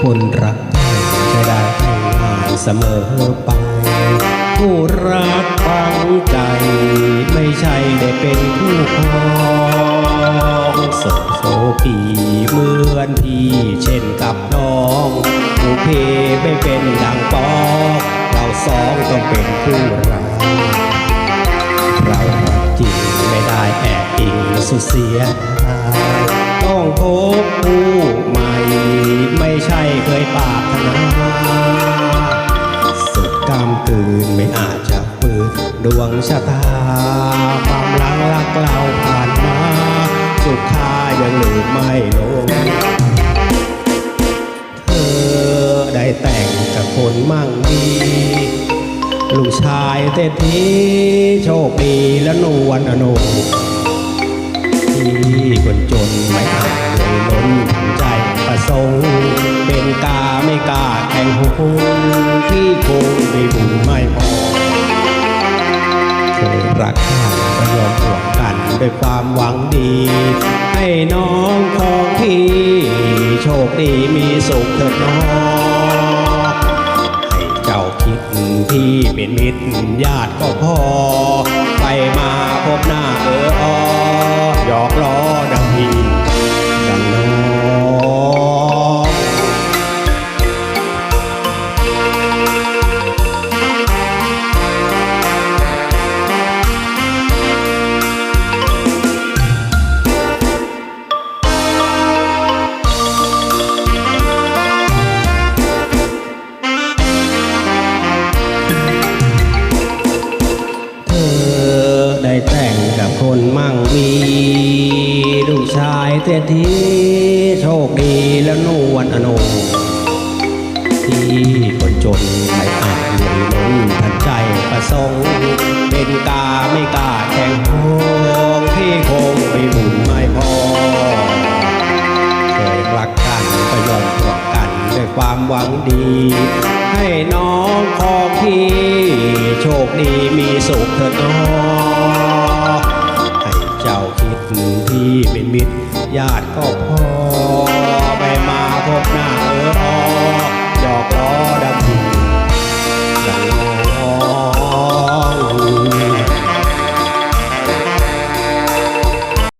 คนรักจะได้ห่างเสมอไป ผู้รักฟังใจ ไม่ใช่ได้เป็นคู่ครองโสโสพีเหมือนพี่เช่นกับน้องผู้เพไม่เป็นดังปอกเราสองต้องเป็นคู่รักเราจริงไม่ได้แอบอิงสุดเสียดายต้องพบผู้ ดวงชะตา ความรักรักเราผ่านมา สุดท้ายยังลืมไม่ลง เธอได้แต่งกับคนมั่งมีลูกชายเศรษฐีโชคดีและนวลอโนที่คนจนไม่อาจเลยล้นทำใจประสงค์เป็นกาไม่กาแข่งหุนที่คงไม่บุญไม่พอ รักกันก็ยอมห่วงกันด้วยความหวังดี ให้น้องของพี่ โชคดีมีสุขเถิดน้องให้เจ้าคิดที่เป็นมิตรญาติก็พอ ไปมาพบหน้าเอออหยอกล้อ มีลูกชายเศรษฐีโชคดีแล้วนวลอโนที่คนจนไม่อาจรวยล้นทันใจประสงค์เป็นกาไม่กล้าแข่งโงที่คงไม่บุญไม่พอเคยรักกันก็ยอมห่วกันด้วยความหวังดี ให้น้องของพี่โชคดีมีสุขเถิดน้อง ที่เป็นมิตรญาติก็พอ